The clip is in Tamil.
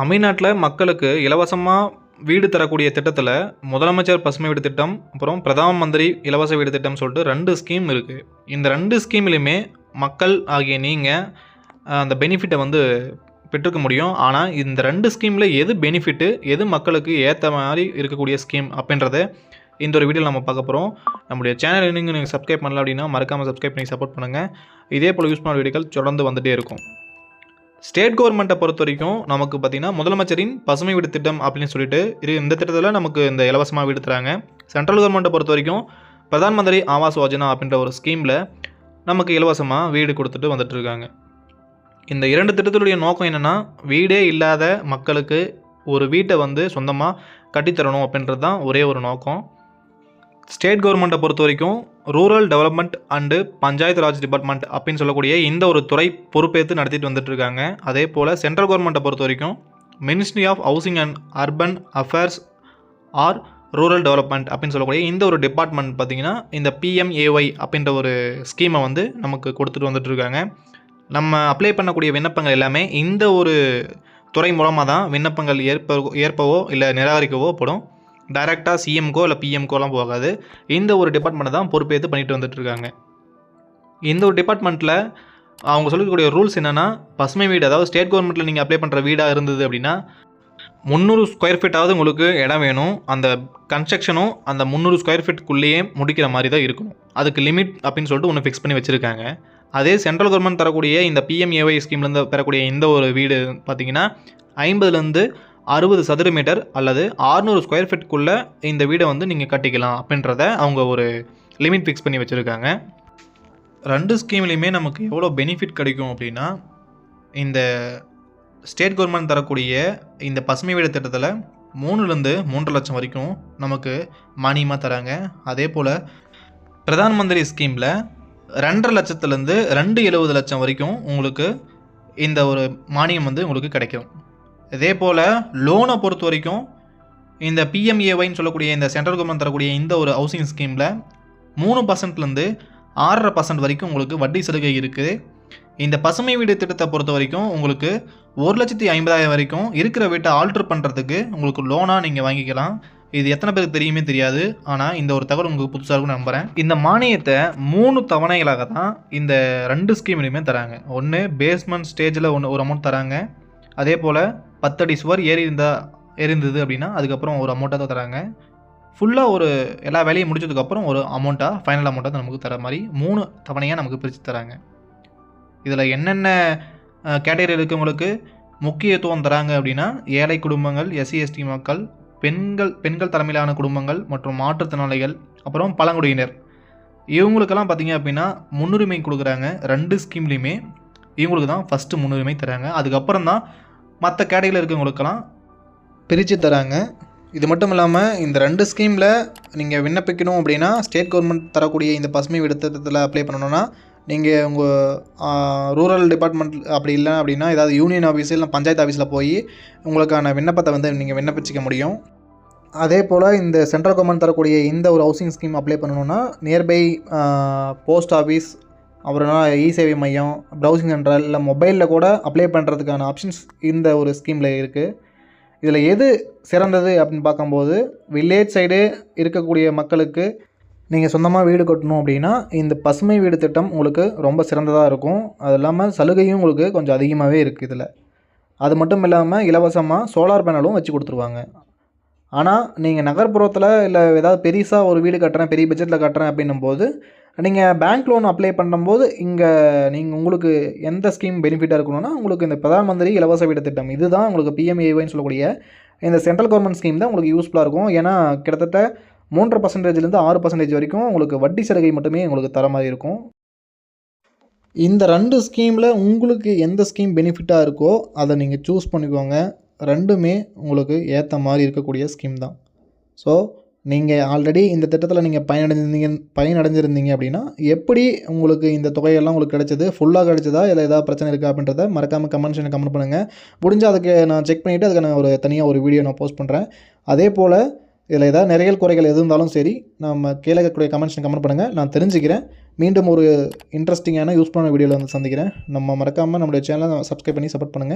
தமிழ்நாட்டில் மக்களுக்கு இலவசமாக வீடு தரக்கூடிய திட்டத்தில் முதலமைச்சர் பசுமை வீடு திட்டம் அப்புறம் பிரதம மந்திரி இலவச வீடு திட்டம் சொல்லிட்டு ரெண்டு ஸ்கீம் இருக்குது இந்த ரெண்டு ஸ்கீம்லையுமே மக்கள் ஆகிய நீங்கள் அந்த பெனிஃபிட்டை வந்து பெற்றுக்க முடியும். ஆனால் இந்த ரெண்டு ஸ்கீமில் எது பெனிஃபிட்டு எது மக்களுக்கு ஏற்ற மாதிரி இருக்கக்கூடிய ஸ்கீம் அப்படின்றத இந்த ஒரு வீடியோவில் நம்ம பார்க்க போகிறோம் நம்முடைய சேனல் நீங்கள் நீங்கள் சப்ஸ்கிரைப் பண்ணல அப்படின்னா மறக்காமல் சப்ஸ்கிரைப் பண்ணி சப்போர்ட் பண்ணுங்கள் இதே போல் யூஸ் பண்ண வீடியோக்கள் தொடர்ந்து வந்துகிட்டே இருக்கும். ஸ்டேட் கவர்மெண்ட்டை பொறுத்த வரைக்கும் நமக்கு பார்த்திங்கன்னா முதலமைச்சரின் பசுமை வீடு திட்டம் அப்படின்னு சொல்லிட்டு இது இந்த திட்டத்தில் நமக்கு இந்த இலவசமாக வீடு தராங்க. சென்ட்ரல் கவர்மெண்ட்டை பொறுத்த வரைக்கும் பிரதான் மந்திரி ஆவாஸ் யோஜனா அப்படின்ற ஒரு ஸ்கீமில் நமக்கு இலவசமாக வீடு கொடுத்துட்டு வந்துட்டுருக்காங்க இந்த இரண்டு திட்டத்துடைய நோக்கம் என்னென்னா வீடே இல்லாத மக்களுக்கு ஒரு வீட்டை வந்து சொந்தமாக கட்டித்தரணும் அப்படின்றது தான் ஒரே ஒரு நோக்கம். ஸ்டேட் கவர்மெண்ட்டை பொறுத்த வரைக்கும் rural development and Panchayat Raj department அப்படின்னு சொல்லக்கூடிய இந்த ஒரு துறை பொறுப்பேற்று நடத்திட்டு வந்துட்டு இருக்காங்க அதே போல் சென்ட்ரல் கவர்மெண்ட்டை பொறுத்த வரைக்கும் ministry of housing and urban affairs or rural development அப்படின்னு சொல்லக்கூடிய இந்த ஒரு டிபார்ட்மெண்ட் பார்த்திங்கன்னா இந்த பிஎம்ஏஒய் அப்படின்ற ஒரு ஸ்கீமை வந்து நமக்கு கொடுத்துட்டு வந்துட்டுருக்காங்க. நம்ம அப்ளை பண்ணக்கூடிய விண்ணப்பங்கள் எல்லாமே இந்த ஒரு துறை மூலமாக தான் விண்ணப்பங்கள் ஏற்ப ஏற்பவோ இல்லை நிராகரிக்கவோ படும். டைரெக்டாக சிஎம்கோ இல்லை பிஎம்கோலாம் போகாது. இந்த ஒரு டிபார்ட்மெண்ட்டை தான் பொறுப்பேற்று பண்ணிட்டு வந்துட்டு இருக்காங்க இந்த ஒரு டிபார்ட்மெண்ட்டில் அவங்க சொல்லக்கூடிய ரூல்ஸ் என்னென்னா பசுமை வீடு அதாவது ஸ்டேட் கவர்மெண்ட்டில் நீங்கள் அப்ளை பண்ணுற வீடாக இருந்தது அப்படின்னா முந்நூறு ஸ்கொயர் ஃபீட்டாவது உங்களுக்கு இடம் வேணும். அந்த கன்ஸ்ட்ரக்ஷனும் அந்த முந்நூறு ஸ்கொயர் ஃபீட்டுக்குள்ளேயே முடிக்கிற மாதிரி தான் இருக்கணும். அதுக்கு லிமிட் அப்படின்னு சொல்லிட்டு ஒன்று ஃபிக்ஸ் பண்ணி வச்சுருக்காங்க. அதே சென்ட்ரல் கவர்மெண்ட் தரக்கூடிய இந்த பிஎம்ஏஒய் ஸ்கீம்லேருந்து பெறக்கூடிய இந்த ஒரு வீடு பார்த்தீங்கன்னா ஐம்பதுலேருந்து அறுபது சதுர மீட்டர் அல்லது ஆறுநூறு ஸ்கொயர் ஃபீட்டுக்குள்ளே இந்த வீடை வந்து நீங்கள் கட்டிக்கலாம் அப்படின்றத அவங்க ஒரு லிமிட் ஃபிக்ஸ் பண்ணி வச்சுருக்காங்க. ரெண்டு ஸ்கீம்லேயுமே நமக்கு எவ்வளோ பெனிஃபிட் கிடைக்கும் அப்படின்னா இந்த ஸ்டேட் கவர்மெண்ட் தரக்கூடிய இந்த பசுமை வீடு திட்டத்தில் மூணுலேருந்து மூன்று லட்சம் வரைக்கும் நமக்கு மானியமாக தராங்க. அதே போல் பிரதான் மந்திரி ஸ்கீமில் ரெண்டரை லட்சத்துலேருந்து ரெண்டு எழுபது லட்சம் வரைக்கும் உங்களுக்கு இந்த ஒரு மானியம் வந்து உங்களுக்கு கிடைக்கும். இதே போல் லோனை பொறுத்த வரைக்கும் இந்த பிஎம்ஏஒய்னு சொல்லக்கூடிய இந்த சென்ட்ரல் கவர்மெண்ட் தரக்கூடிய இந்த ஒரு ஹவுசிங் ஸ்கீமில் மூணு பர்சன்ட்லேருந்து ஆறரை பர்சன்ட் வரைக்கும் உங்களுக்கு வட்டி சலுகை இருக்குது. இந்த பசுமை வீடு திட்டத்தை பொறுத்த வரைக்கும் உங்களுக்கு ஒரு லட்சத்தி ஐம்பதாயிரம் வரைக்கும் இருக்கிற வீட்டை ஆல்ட்ரு பண்ணுறதுக்கு உங்களுக்கு லோனாக நீங்கள் வாங்கிக்கலாம். இது எத்தனை பேருக்கு தெரியுமே தெரியாது. ஆனால் இந்த ஒரு தகவல் உங்களுக்கு புதுசாக இருக்கும்னு நம்புகிறேன் இந்த மானியத்தை மூணு தவணைகளாக தான் இந்த ரெண்டு ஸ்கீம்லையுமே தராங்க. ஒன்று பேஸ்மெண்ட் ஸ்டேஜில் ஒன்று ஒரு அமௌண்ட் தராங்க. அதே போல் பத்தடி சுவர் ஏறி இருந்தால் ஏறிந்தது அப்படின்னா அதுக்கப்புறம் ஒரு அமௌண்ட்டாக தான் தராங்க. ஃபுல்லாக ஒரு எல்லா வேலையும் முடிச்சதுக்கப்புறம் ஒரு அமௌண்ட்டாக ஃபைனல் அமௌண்ட்டாக நமக்கு தர மாதிரி மூணு தவணையாக நமக்கு பிரித்து தராங்க. இதில் என்னென்ன கேட்டகரி இருக்கவங்களுக்கு முக்கியத்துவம் தராங்க அப்படின்னா ஏழை குடும்பங்கள் எஸ்சி எஸ்டி மக்கள் பெண்கள் பெண்கள் தலைமையிலான குடும்பங்கள் மற்றும் மாற்றுத்திறனாளிகள் அப்புறம் பழங்குடியினர். இவங்களுக்கெல்லாம் பார்த்தீங்க அப்படின்னா முன்னுரிமை கொடுக்குறாங்க. ரெண்டு ஸ்கீம்லேயுமே இவங்களுக்கு தான் ஃபஸ்ட்டு முன்னுரிமை தராங்க. அதுக்கப்புறம் தான் மற்ற கேட்டகரியில் இருக்கவங்களுக்கெல்லாம் பிரித்து தராங்க. இது மட்டும் இல்லாமல் இந்த ரெண்டு ஸ்கீமில் நீங்கள் விண்ணப்பிக்கணும் அப்படின்னா ஸ்டேட் கவர்மெண்ட் தரக்கூடிய இந்த பசுமை வீடு திட்டத்தில் அப்ளை பண்ணணுன்னா நீங்கள் உங்கள் ரூரல் டிபார்ட்மெண்ட் அப்படி இல்லை அப்படின்னா ஏதாவது யூனியன் ஆஃபீஸு இல்லை பஞ்சாயத்து ஆஃபீஸில் போய் உங்களுக்கான விண்ணப்பத்தை வந்து நீங்கள் விண்ணப்பிச்சிக்க முடியும். அதே போல் இந்த சென்ட்ரல் கவர்மெண்ட் தரக்கூடிய இந்த ஒரு ஹவுசிங் ஸ்கீம் அப்ளை பண்ணணுன்னா நியர்பை போஸ்ட் ஆஃபீஸ் அப்புறம் இ சேவை மையம் ப்ரௌசிங் சென்டர் இல்லை மொபைலில் கூட அப்ளை பண்ணுறதுக்கான ஆப்ஷன்ஸ் இந்த ஒரு ஸ்கீமில் இருக்குது இதில் எது சிறந்தது அப்படின்னு பார்க்கும்போது வில்லேஜ் சைடு இருக்கக்கூடிய மக்களுக்கு நீங்கள் சொந்தமாக வீடு கட்டணும் அப்படின்னா இந்த பசுமை வீடு திட்டம் உங்களுக்கு ரொம்ப சிறந்ததாக இருக்கும். அது இல்லாமல் சலுகையும் உங்களுக்கு கொஞ்சம் அதிகமாகவே இருக்குது இதில். அது மட்டும் இல்லாமல் இலவசமாக சோலார் பேனலும் வச்சு கொடுத்துருவாங்க. ஆனால் நீங்கள் நகர்ப்புறத்தில் இல்லை ஏதாவது பெருசாக ஒரு வீடு கட்டுறேன் பெரிய பட்ஜெட்டில் கட்டுறேன் அப்படின்னும் போது நீங்கள் பேங்க் லோன் அப்ளை பண்ணும்போது இங்கே நீங்கள் உங்களுக்கு எந்த ஸ்கீம் பெனிஃபிட்டாக இருக்கணும்னா உங்களுக்கு இந்த பிரதான் மந்திரி இலவச வீடு திட்டம். இதுதான் உங்களுக்கு பிஎம்ஏஒய்னு சொல்லக்கூடிய இந்த சென்ட்ரல் கவர்மெண்ட் ஸ்கீம் தான் உங்களுக்கு யூஸ்ஃபுல்லாக இருக்கும். ஏன்னா கிட்டத்தட்ட மூன்றரை பர்சன்டேஜ்லேருந்து ஆறு பர்சன்டேஜ் வரைக்கும் உங்களுக்கு வட்டி சலுகை மட்டுமே உங்களுக்கு தர மாதிரி இருக்கும். இந்த ரெண்டு ஸ்கீமில் உங்களுக்கு எந்த ஸ்கீம் பெனிஃபிட்டாக இருக்கோ அதை நீங்கள் சூஸ் பண்ணிக்கோங்க. ரெண்டுமே உங்களுக்கு ஏற்ற மாதிரி இருக்கக்கூடிய ஸ்கீம் தான். ஸோ நீங்கள் ஆல்ரெடி இந்த திட்டத்தில் நீங்கள் பயனடைஞ்சிருந்தீங்க பயனடைஞ்சிருந்தீங்க அப்படின்னா எப்படி உங்களுக்கு இந்த தொகையெல்லாம் உங்களுக்கு கிடைச்சது? ஃபுல்லாக கிடைச்சதா? இல்லை ஏதாவது பிரச்சனை இருக்கா அப்படின்றத மறக்காமல் கமெண்ட்ஸ் கமெண்ட் பண்ணுங்கள் முடிஞ்சால் அதுக்கு நான் செக் பண்ணிவிட்டு அதுக்கு நான் ஒரு தனியாக ஒரு வீடியோ நான் போஸ்ட் பண்ணுறேன் அதே போல் இதில் ஏதாவது நிறைய குறைகள் எது இருந்தாலும் சரி நம்ம கீழே இருக்கக்கூடிய கமெண்ட்ஸ் கமெண்ட் பண்ணுங்கள் நான் தெரிஞ்சுக்கிறேன். மீண்டும் ஒரு இன்ட்ரெஸ்டிங்கான யூஸ்ஃபுல்லான வீடியோவில் வந்து சந்திக்கிறேன். நம்ம மறக்காமல் நம்மளுடைய சேனலை சப்ஸ்கிரைப் பண்ணி சப்போர்ட் பண்ணுங்கள்